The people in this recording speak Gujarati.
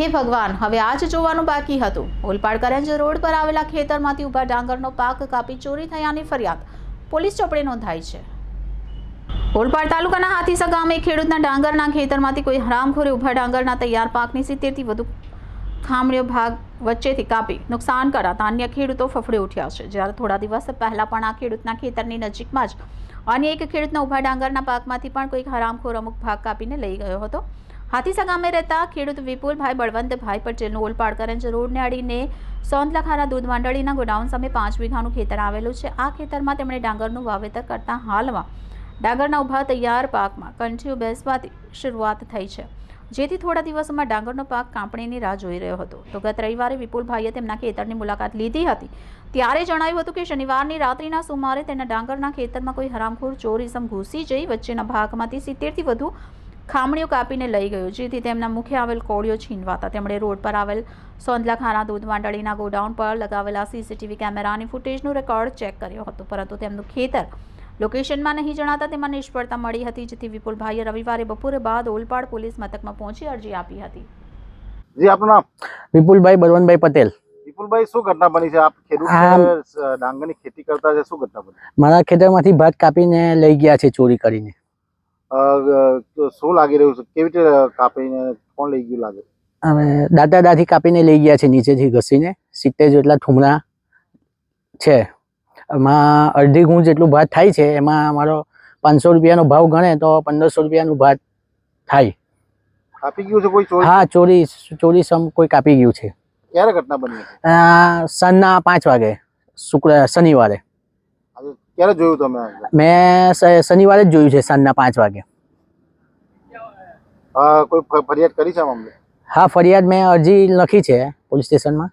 હે ભગવાન, હવે આ જ જોવાનું બાકી હતું. ઓલપાડ કરંજ રોડ પર આવેલા ખેતરમાંથી ઊભા ડાંગરનો પાક કાપી ચોરી થયાની ફરિયાદ. પોલીસ ચોપડે નોંધાઈ છે. ઓલપાડ તાલુકાના હાથીસા ગામે ખેડૂતના ડાંગરના ખેતરમાંથી કોઈ હરામખોરે ઊભા ડાંગરના તૈયાર પાકની સિત્તેરથી વધુ ખામણીઓ ભાગ વચ્ચેથી કાપી નુકસાન કરાતા અન્ય ખેડૂતો ફફડી ઉઠ્યા છે. જ્યારે થોડા દિવસ પહેલાં પણ આ ખેડૂતના ખેતરની નજીકમાં જ અન્ય એક ખેડૂતના ઊભા ડાંગરના પાકમાંથી પણ કોઈક હરામખોર અમુક ભાગ કાપીને લઈ ગયો હતો. હાથીસા ગામે રહેતા ખેડૂત વિપુલભાઈ બળવંતભાઈ પટેલનું ઓલપાડ કરંજ રોડને અડીને સોંતલાખાના દૂધ મંડળીના ગોડાઉન સામે પાંચ વીઘાનું ખેતર આવેલું છે. આ ખેતરમાં તેમણે ડાંગરનું વાવેતર કરતા હાલમાં ડાંગરના ઊભા તૈયાર પાકમાં કંઠીઓ બેસવાથી શરૂઆત થઈ છે. જેથી થોડા દિવસોમાં ડાંગરનો પાક કાપણીની રાહ જોઈ રહ્યો હતો. તો ગત રવિવારે વિપુલભાઈએ તેમના ખેતરની મુલાકાત લીધી હતી. ત્યારે જણાવ્યું હતું કે શનિવારની રાત્રિના સુમારે તેના ડાંગરના ખેતરમાં કોઈ હરામખોર ચોરીસમ ઘૂસી જઈ વચ્ચેના ભાગમાંથી સિત્તેરથી વધુ ખામણીઓ કાપીને લઈ ગયો. જેથી તેમના મુખે આવેલ કોળીઓ છીનવાતા. તેમણે રોડ પર આવેલ સોંદલાખાના દૂધ માંડળીના ગોડાઉન પર લગાવેલા સીસીટીવી કેમેરાની ફૂટેજનું રેકોર્ડ ચેક કર્યો હતો. પરંતુ તેમનું ખેતર લોકેશનમાં નહીં જણાતા તેમાં નિષ્ફળતા મળી હતી જેથી વિપુલભાઈએ રવિવારે બપોરે બાદ ઓલપાડ પોલીસ મથકમાં પહોંચી અરજી આપી હતી. જી આપનું નામ? વિપુલભાઈ બળવંતભાઈ પટેલ. વિપુલભાઈ શું ઘટના બની છે? આપ ખેડૂત આ- છે, અ, ડાંગરની ખેતી કરતા છે શું ઘટના બની? મારા ખેતરમાંથી ભાત કાપીને લઈ ગયા છે ચોરી કરીને. શું લાગી રહ્યું છે? કેવી રીતે કાપીને કોણ લઈ ગયું લાગે? અમે દાદા દાદી કાપીને લઈ ગયા છે નીચેથી ઘસીને. સિત્તેર જેટલા ઠુમરા છે. એમાં અડધી ગુણ જેટલું ભાત થાય છે. એમાં અમારો પાંચસો રૂપિયાનો ભાવ ગણે તો પંદરસો રૂપિયાનું ભાત થાય. કાપી ગયું છે કોઈ ચોરી? હા ચોરી ચોરી સમ કોઈ કાપી ગયું છે. ક્યારે ઘટના બની સાંજના પાંચ વાગે શુક્ર શનિવારે. ક્યારે જોયું તમે મેં શનિવારે જ જોયું છે સાંજના પાંચ વાગે. કોઈ ફરિયાદ કરી છે મામલે હા ફરિયાદ મેં અરજી લખી છે પોલીસ સ્ટેશનમાં.